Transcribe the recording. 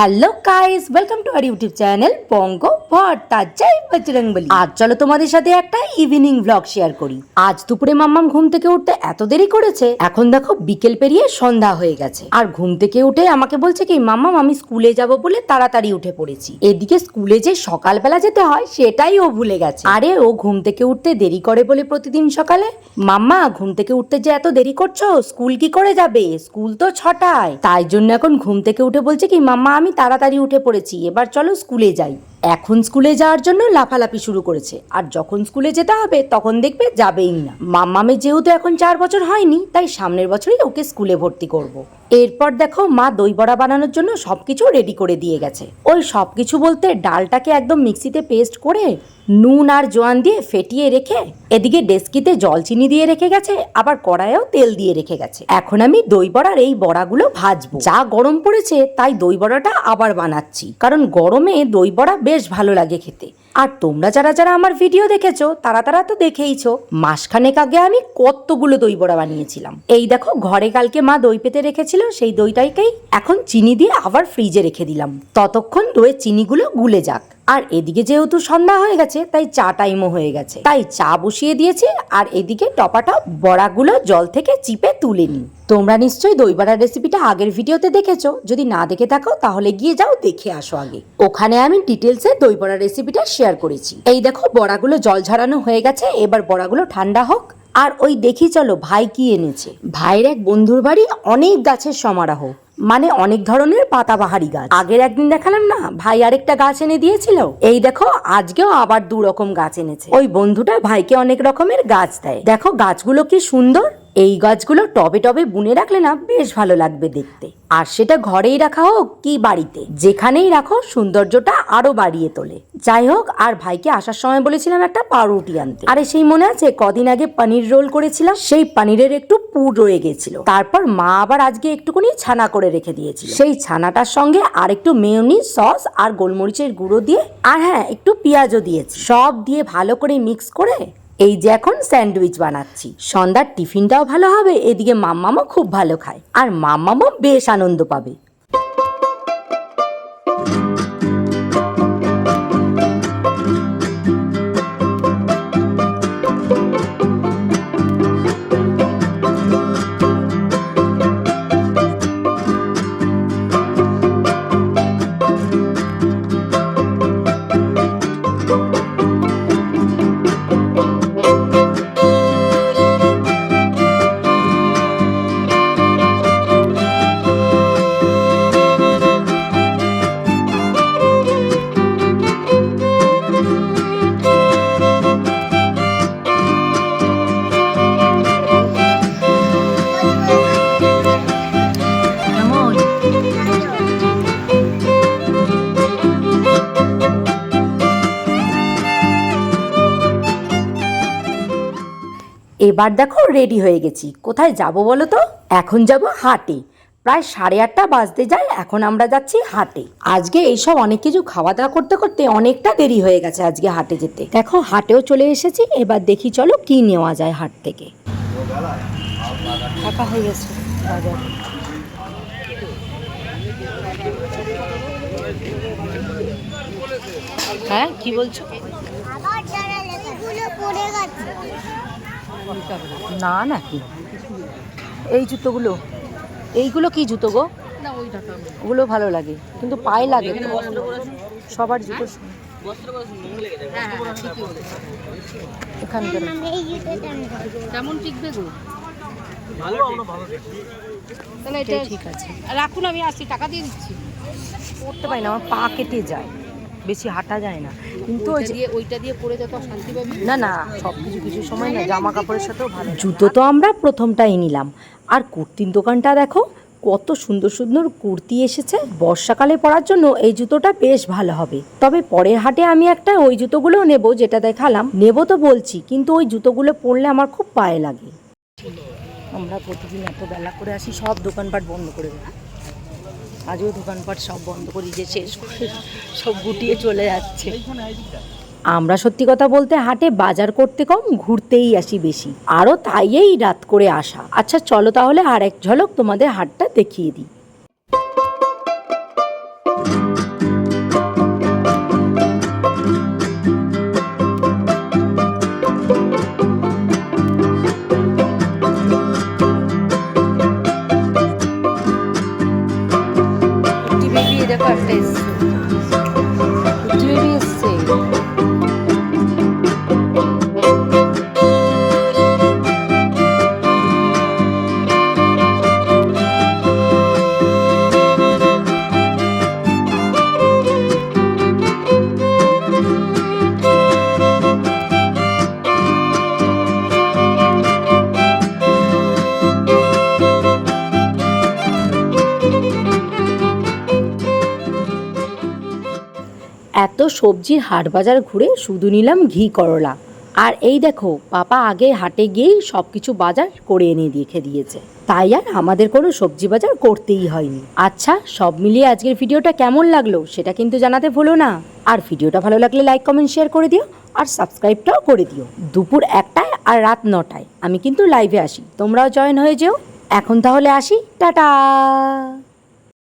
Hello guys welcome to our YouTube channel Banga Bhatta জয় বজরংবলী আজ চলো তোমাদের সাথে একটা ইভিনিং ব্লগ শেয়ার করি। আজ দুপুরে মাম্মাম ঘুম থেকে উঠতে এত দেরি করেছে, এখন দেখো বিকেল পেরিয়ে সন্ধ্যা হয়ে গেছে। আর ঘুম থেকে উঠে আমাকে বলছে কি, মাম্মাম, আমি স্কুলে যাব বলে তাড়াতাড়ি উঠে পড়েছি। এদিকে স্কুলে যে সকালবেলা যেতে হয়, সেটাই ও ভুলে গেছে। আরে, ও ঘুম থেকে উঠতে দেরি করে বলে প্রতিদিন সকালে? মাম্মা, ঘুম থেকে উঠতে যে এত দেরি করছ, স্কুল কি করে যাবে? স্কুল তো ছটায়। তাই জন্য এখন ঘুম থেকে উঠে বলছে কি, মাম্মা, আমি তাড়াতাড়ি উঠে পড়েছি এবার চলো স্কুলে যাই। এখন স্কুলে যাওয়ার জন্য লাফালাফি শুরু করেছে। আর যখন স্কুলে যেতে হবে, তখন দেখবে যাবেই না। মাম্মামে যেহেতু এখন চার বছর হয়নি, তাই সামনের বছরই ওকে স্কুলে ভর্তি করব। এরপর দেখো মা দই বড়া বানানোর জন্য সবকিছু রেডি করে দিয়ে গেছে। ওই সব কিছু বলতে ডালটাকে একদম মিক্সিতে পেস্ট করে নুন আর জোয়ান দিয়ে ফেটিয়ে রেখে এদিকে ডেস্কিতে জল চিনি দিয়ে রেখে গেছে, আবার কড়াইয়েও তেল দিয়ে রেখে গেছে। এখন আমি দই বড়ার এই বড়াগুলো ভাজবো। যা গরম পড়েছে, তাই দই বড়াটা আবার বানাচ্ছি। কারণ গরমে দই বড়া বেশ ভালো লাগে খেতে। আর তোমরা যারা যারা আমার ভিডিও দেখেছ, তারা তারা তো দেখেইছো, মাসখানেক আগে আমি কতগুলো দই বড়া বানিয়েছিলাম। এই দেখো, ঘরে কালকে মা দই পেতে রেখেছিল, সেই দইটাইকেই এখন চিনি দিয়ে আবার ফ্রিজে রেখে দিলাম। ততক্ষণ দইয়ের চিনিগুলো গুলে যাক। আর এদিকে যেহেতু সন্ধ্যা হয়ে গেছে, তাই চা টাইমও হয়ে গেছে। তাই চা বসিয়ে দিয়েছি, আর এদিকে টপাটা বড়াগুলো জল থেকে চিপে তুলে নিই। তোমরা নিশ্চয়ই দই বড়ার রেসিপিটা আগের ভিডিওতে দেখেছ। যদি না দেখে থাকো, তাহলে গিয়ে যাও, দেখে আসো আগে। ওখানে আমি ডিটেলসে দই বড়ার রেসিপিটা শেয়ার করেছি। এই দেখো, বড়াগুলো জল ঝরানো হয়ে গেছে, এবার বড়াগুলো ঠান্ডা হোক। আর ওই দেখি চলো ভাই কি এনেছে। ভাইয়ের এক বন্ধুর বাড়ি অনেক গাছের সমারোহ মানে অনেক ধরনের পাতাবাহারি গাছ। আগের একদিন দেখালাম না, ভাই আরেকটা গাছ এনে দিয়েছিল। এই দেখো, আজকেও আবার দু রকম গাছ এনেছে। ওই বন্ধুটা ভাইকে অনেক রকমের গাছ দেয়। দেখো, গাছগুলো কি সুন্দর? এই গাছগুলো টবে টবে বুনে রাখলে না বেশ ভালো লাগবে দেখতে। আর সেটা ঘরেই রাখা হোক কি বাড়িতে, যেখানেই রাখো সৌন্দর্যটা আরও বাড়িয়ে তোলে। যাই হোক, আর ভাইকে আসার সময় বলেছিলাম একটা পাউরুটি আনতে। আরে সেই মনে আছে, কদিন আগে পনির রোল করেছিলাম? সেই পনিরের একটু পুর রয়ে গেছিল। তারপর মা আবার আজকে একটুকুনি ছানা করে রেখে দিয়েছিল। সেই ছানাটার সঙ্গে আর একটু মেয়নি সস আর গোলমরিচের গুঁড়ো দিয়ে, আর হ্যাঁ একটু পেঁয়াজও দিয়েছি। সব দিয়ে ভালো করে মিক্স করে এই যে এখন স্যান্ডউইচ বানাচ্ছি। সন্ধ্যার টিফিনটাও ভালো হবে, এদিকে মাম্মামও খুব ভালো খায়। আর মাম্মামও বেশ আনন্দ পাবে। এবার দেখো রেডি হয়ে গেছি। কোথায় যাব বলো তো? এখন যাব হাটে। প্রায় সাড়ে আটটা বাজতে যায় এখন আমরা যাচ্ছি হাটে। আজকে এইসব অনেক কিছু খাওয়া দাওয়া করতে করতে অনেকটা দেরি হয়ে গেছে আজকে হাটে যেতে। দেখো হাটেও চলে এসেছি এবার দেখি চলো কি নেওয়া যায় হাট থেকে। হয়ে গেছে বাজার। হ্যাঁ কি বলছো? পড়ে গেছে। না নাকি এই জুতোগুলো। এইগুলো কি জুতো গো? ওগুলো ভালো লাগে কিন্তু পায়ে লাগে। সবার জুতো এখানকার। কেমন টিকবে গো? তাহলে এটা এটাই ঠিক আছে। রাখুন আমি আসছি টাকা দিয়ে দিচ্ছি। পড়তে পারি না আমার পা কেটে যায়। বেশি হাঁটা যায় না। কিন্তু ওই ওইটা যে দিয়ে ওইটা দিয়ে পরে যত শান্তি পাবি। না না সব কিছু কিছু সময় না জামা কাপড়ের সাথেও ভালো। জুতো তো আমরা প্রথমটাই নিলাম। আর কুর্তির দোকানটা দেখো কত সুন্দর সুন্দর কুর্তি এসেছে। বর্ষাকালে পরার জন্য এই জুতোটা বেশ ভালো হবে। তবে পরের হাটে আমি একটা ওই জুতোগুলোও নেব যেটা দেখালাম। নেব তো বলছি কিন্তু ওই জুতোগুলো পরলে আমার খুব পায়ে লাগে। আমরা প্রতিদিন এত বেলা করে আসি সব দোকানপাট বন্ধ করে দেয় আজও দোকানপাট সব বন্ধ করে যে শেষ সব গুটিয়ে চলে যাচ্ছে। আমরা সত্যি কথা বলতে হাটে বাজার করতে কম, ঘুরতেই আসি বেশি। আরও তাইয়েই রাত করে আসা। আচ্ছা চলো তাহলে আর এক ঝলক তোমাদের হাটটা দেখিয়ে দিই। একটা সবজির হাট বাজার ঘুরে শুধু নিলাম ঘি করলা। আর এই দেখো, পাপা আগে হাটে গিয়েই সব কিছু বাজার করে এনে রেখে দিয়েছে। তাই আর আমাদের কোনো সবজি বাজার করতেই হয়নি। আচ্ছা সব মিলিয়ে আজকের ভিডিওটা কেমন লাগল সেটা কিন্তু জানাতে ভুলো না। আর ভিডিওটা ভালো লাগলে লাইক, কমেন্ট, শেয়ার করে দিও আর সাবস্ক্রাইবটাও করে দিও। দুপুর একটায় আর রাত নটায়। আমি কিন্তু লাইভে আসি। তোমরাও জয়েন হয়ে যেও। এখন তাহলে আসি। টাটা!